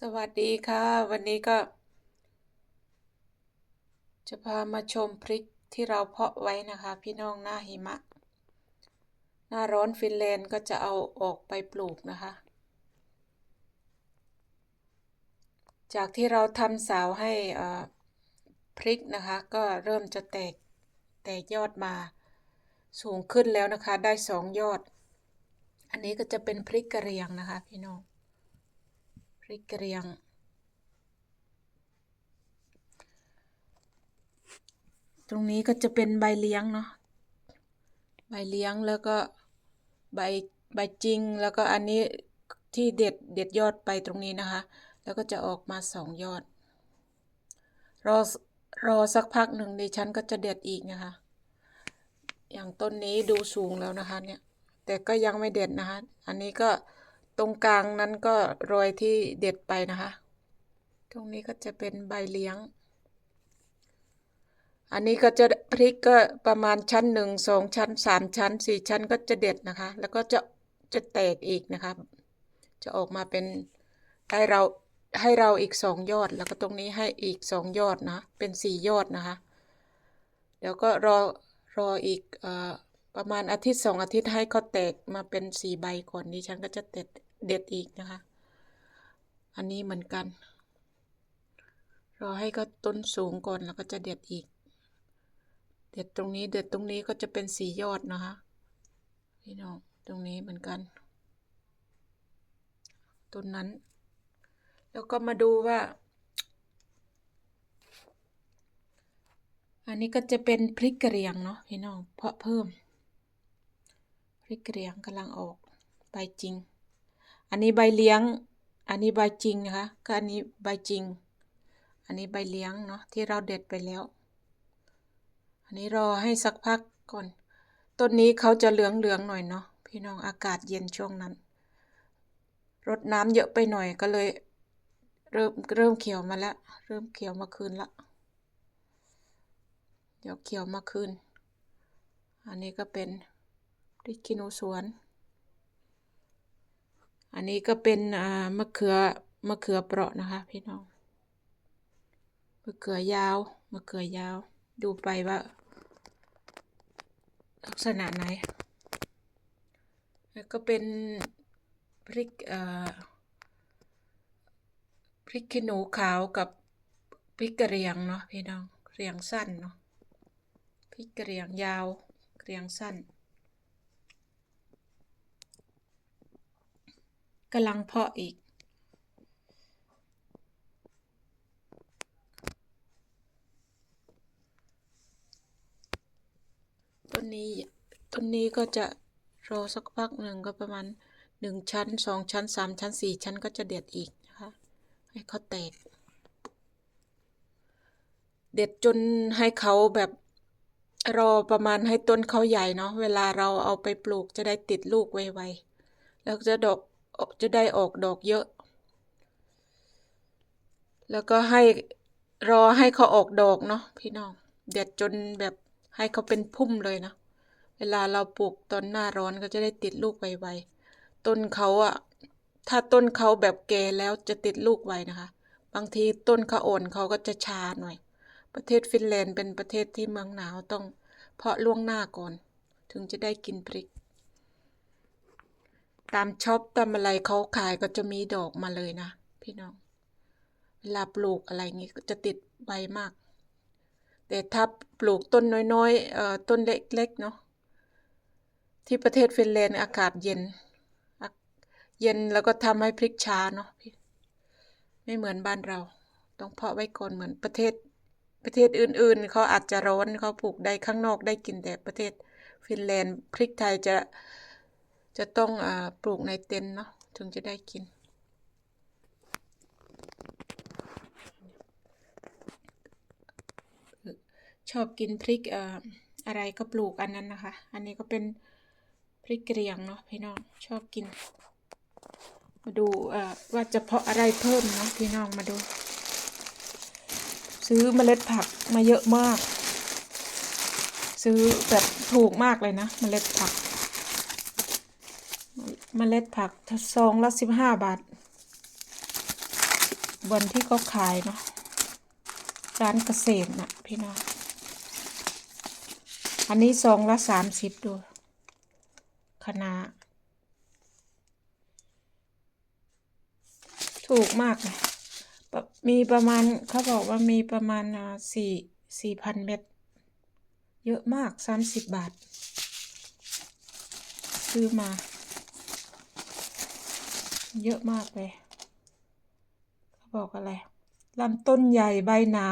สวัสดีค่ะ วันนี้ก็ จะพามาชมพริกที่เราเพาะไว้นะคะ พี่น้องหน้าหิมะ หน้าร้อนฟินแลนด์ก็จะเอาออกไปปลูกนะคะ จากที่เราทำเสาให้พริกนะคะ ก็เริ่มจะแตกแตกยอดมาสูงขึ้นแล้วนะคะ ได้สองยอด อันนี้ก็จะเป็นพริกกระเรียงนะคะ พี่น้อง ริกเหรียง ตรงนี้ก็จะเป็นใบเลี้ยงเนาะ ใบเลี้ยงแล้วก็ใบใบจริงแล้วก็อันนี้ที่เด็ดเด็ดยอดไปตรงนี้นะคะ แล้วก็จะออกมาสองยอด รอรอสักพักหนึ่งดิฉันก็จะเด็ดอีกนะคะ อย่างต้นนี้ดูสูงแล้วนะคะเนี่ย แต่ก็ยังไม่เด็ดนะคะ อันนี้ก็ รงกลางนั้นก็โรยที่เด็ดไปนะคะ ตรงนี้ก็จะเป็นใบเลี้ยง อันนี้ก็จะพริกก็ประมาณชั้นหนึ่งสองชั้นสามชั้นสี่ชั้นก็จะเด็ดนะคะ แล้วก็จะจะแตกอีกนะคะ จะออกมาเป็นให้เราให้เราอีกสองยอด แล้วก็ตรงนี้ให้อีกสองยอดนะ เป็นสี่ยอดนะคะ เดี๋ยวก็รอรออีกเอ่อประมาณอาทิตย์สองอาทิตย์ให้เขาแตกมาเป็นสี่ใบก่อนนี้ฉันก็จะเด็ด เด็ดอีกนะคะ อันนี้เหมือนกัน รอให้เขาต้นสูงก่อนแล้วก็จะเด็ดอีก เด็ดตรงนี้เด็ดตรงนี้ก็จะเป็นสียอดนะคะพี่น้องตรงนี้เหมือนกันต้นนั้น แล้วก็มาดูว่า อันนี้ก็จะเป็นพริกกระเรียงเนาะพี่น้องเพาะเพิ่ม พริกกระเรียงกำลังออกใบจริง อันนี้ใบเลี้ยง อันนี้ใบจริงนะคะ ก็อันนี้ใบจริง อันนี้ใบเลี้ยงเนาะที่เราเด็ดไปแล้ว อันนี้รอให้สักพักก่อน ต้นนี้เขาจะเหลืองเหลืองหน่อยเนาะ พี่น้องอากาศเย็นช่วงนั้น รดน้ำเยอะไปหน่อยก็เลย เริ่มเริ่มเขียวมาแล้ว เริ่มเขียวมาคืนละ เดี๋ยวเขียวมาคืน อันนี้ก็เป็นพริกขี้หนูสวน อันนี้ก็เป็นมะเขือมะเขือเปราะนะคะ พี่น้อง มะเขือยาวมะเขือยาว ดูไปว่า ลักษณะไหน แล้วก็เป็นพริกพริกขี้หนูขาวกับพริกกระเรียงเนาะพี่น้องเรียงสั้นเนาะพริกกระเรียงยาวเรียงสั้น กำลังเพาะอีก ต้นนี้ต้นนี้ก็จะรอสักพักหนึ่งก็ประมาณหนึ่งชั้นสองชั้นสามชั้นสี่ชั้นก็จะเด็ดอีกนะคะให้เขาแตก เด็ดจนให้เขาแบบรอประมาณให้ต้นเขาใหญ่เนาะเวลาเราเอาไปปลูกจะได้ติดลูกไวๆแล้วจะดอก จะได้ออกดอกเยอะ แล้วก็ให้รอให้เขาออกดอกเนาะพี่น้องเด็ดจนแบบให้เขาเป็นพุ่มเลยนะ เวลาเราปลูกตอนหน้าร้อนก็จะได้ติดลูกไวๆ ต้นเขาอะถ้าต้นเขาแบบแก่แล้วจะติดลูกไวนะคะ บางทีต้นเขาอ่อนเขาก็จะชาหน่อย ประเทศฟินแลนด์เป็นประเทศที่เมืองหนาวต้องเพาะล่วงหน้าก่อน ถึงจะได้กินพริก ตามช็อปตามอะไรเขาขายก็จะมีดอกมาเลยนะ พี่น้องเวลาปลูกอะไรงี้ก็จะติดใบมาก แต่ถ้าปลูกต้นน้อยๆเอ่อต้นเล็กๆเนาะที่ประเทศฟินแลนด์อากาศเย็น เย็นแล้วก็ทำให้พริกช้าเนาะพี่ไม่เหมือนบ้านเรา ต้องเพาะไว้ก่อนเหมือนประเทศประเทศอื่นๆ เขาอาจจะร้อนเขาปลูกได้ข้างนอกได้กินแต่ประเทศฟินแลนด์พริกไทยจะ จะต้องอปลูกในเต็นเนาะถึงจะได้กิน ชอบกินพริกเอ่อะไรก็ปลูกอันนั้นนะคะ อันนี้ก็เป็นพริกเกรียงเนาะพี่น้องชอบกิน มาดูว่าจะเพาะอะไรเพิ่มเนาะพี่น้องมาดู ซื้อเมล็ดผักมาเยอะมาก ซื้อแบบถูกมากเลยนะ เมล็ดผัก เมล็ดผักซองละสิบห้าบาท วันที่เขาขายเนาะร้านเกษตรนะพี่น้อง อันนี้ซองละสามสิบดูคณะถูกมากเลยปะมีประมาณเขาบอกว่ามีประมาณสี่สี่พันเม็ดเยอะมากสามสิบบาท ซื้อมา เยอะมากเลยเขาบอกอะไรลำต้นใหญ่ใบหนา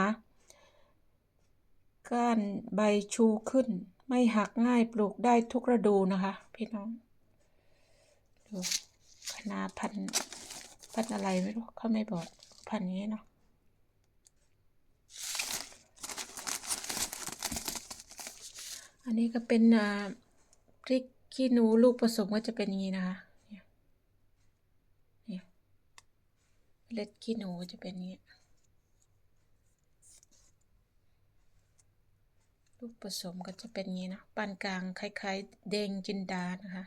ก้านใบชูขึ้น ไม่หักง่ายปลูกได้ทุกฤดูนะคะ พี่น้องดูคณะพันพันอะไรไม่รู้เขาไม่บอกพันนี้เนาะอันนี้ก็เป็นอ่าพริกขี้หนูลูกผสมก็จะเป็นอย่างนี้นะคะเนี่ยเนี่ย เล็ดขี้หนูจะเป็นอย่างนี้ลูกผสมก็จะเป็นงนี้นะปานกลางคล้ายๆแดงจินดานะคะ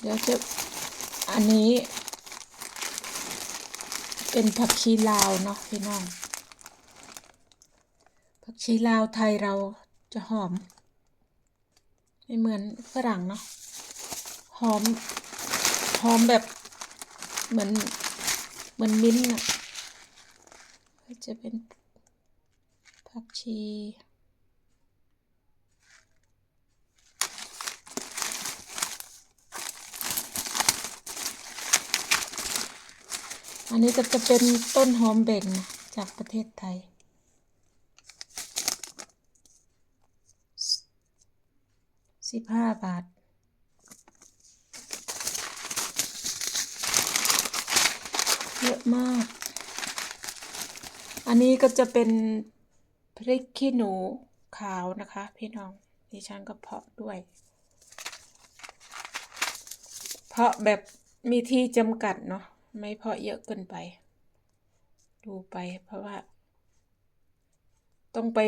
เดี๋ยวจะ อันนี้ เป็นผักชีลาวเนาะพี่น้อง ผักชีลาวไทยเราจะหอม ไม่เหมือนฝรั่งเนาะ หอม หอมแบบเหมือนเหมือนมิ้นท์น่ะจะเป็นผักชี อันนี้ก็จะเป็นต้นหอมเบ่งนะจากประเทศไทย สิบห้าบาท เยอะมาก อันนี้ก็จะเป็นพริกขี้หนูขาวนะคะ พี่น้อง ดิฉันก็เพาะด้วย เพาะแบบมีที่จำกัดเนาะ ไม่เพาะเยอะเกินไป ดูไปเพราะว่า ต้องไป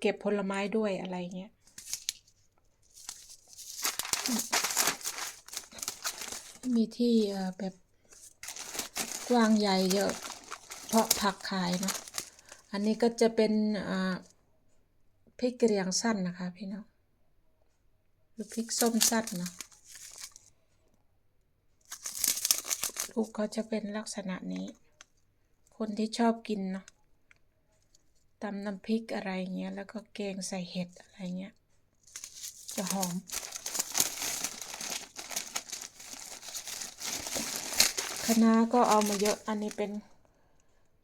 เก็บผลไม้ด้วยอะไรเงี้ยมีที่แบบกว้างใหญ่เยอะ เพาะผักขายนะ อันนี้ก็จะเป็นพริกกระเหรียงสั้นนะคะพี่น้องหรือพริกส้มสั้นเนาะ ลูกเขาจะเป็นลักษณะนี้ คนที่ชอบกินเนาะตำน้ำพริกอะไรเงี้ย แล้วก็แกงใส่เห็ดอะไรเงี้ย จะหอม คณะก็เอามาเยอะ อันนี้เป็น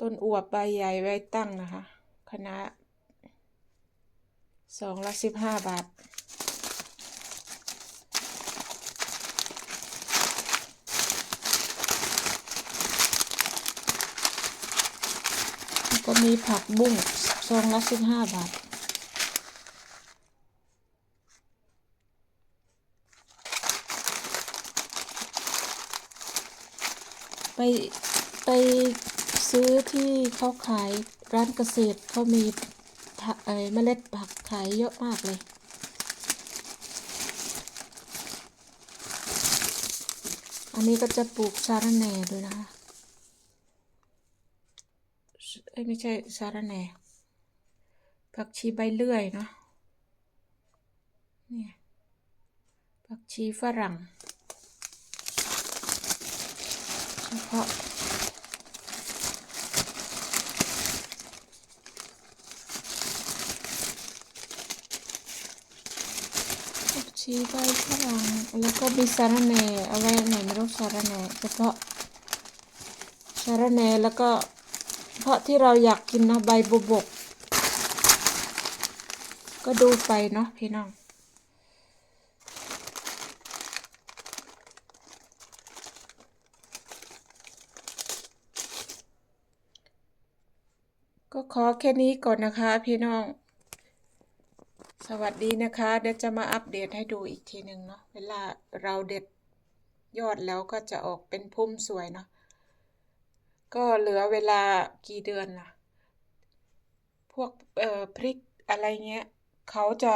ต้นอวบใบใหญ่ไว้ตั้งนะคะ คณะสองละสิบห้าบาท แล้ว ก็มีผักบุ้งซองละสิบห้าบาท ไปไปซื้อที่เขาขายร้านเกษตรเขามีผักเอ่อเมล็ดผักขายเยอะมากเลยอันนี้ก็จะปลูกสาระแหน่ด้วยนะคะเอ้ยไม่ใช่สาระแหน่ผักชีใบเลื่อยเนาะเนี่ยผักชีฝรั่งเฉพาะผักชีใบฝรั่งแล้วก็มีสารแหน่เอาไว้ไหนไม่รู้สารแหน่เฉพาะสารแหน่แล้วก็ เพราะที่เราอยากกินนะใบบุบก ก็ดูไปเนาะพี่น้องก็ขอแค่นี้ก่อนนะคะพี่น้อง สวัสดีนะคะ เดี๋ยวจะมาอัปเดตให้ดูอีกทีหนึ่งเนาะ เวลาเราเด็ดยอดแล้วก็จะออกเป็นพุ่มสวยเนาะ ก็เหลือเวลากี่เดือนล่ะ พวกเอ่อพริกอะไรเงี้ยเขาจะ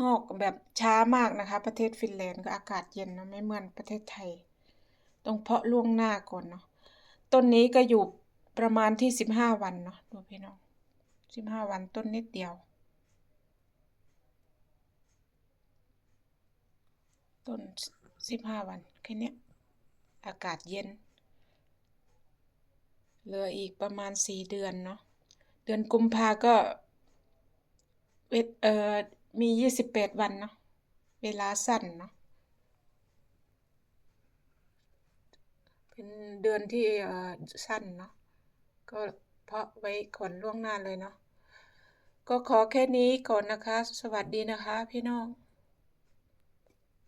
งอกแบบช้ามากนะคะ ประเทศฟินแลนด์ก็อากาศเย็นเนะไม่เหมือนประเทศไทย ต้องเพาะล่วงหน้าก่อนเนาะต้นนี้ก็อยู่ประมาณที่สิบห้าวันเนาะดูพี่น้องสิบห้าวันต้นนิดเดียว ต้นสิบห้าวันแค่เนี้ยอากาศเย็น เหลืออีกประมาณสี่เดือนเนาะ เดือนกุมภาก็เวทเอ่อมียี่สิบแปดวันเนาะ เวลาสั้นเนาะ เป็นเดือนที่เอ่อสั้นเนาะ ก็เพาะไว้ก่อนล่วงหน้าเลยเนาะ ก็ขอแค่นี้ก่อนนะคะ สวัสดีนะคะพี่น้อง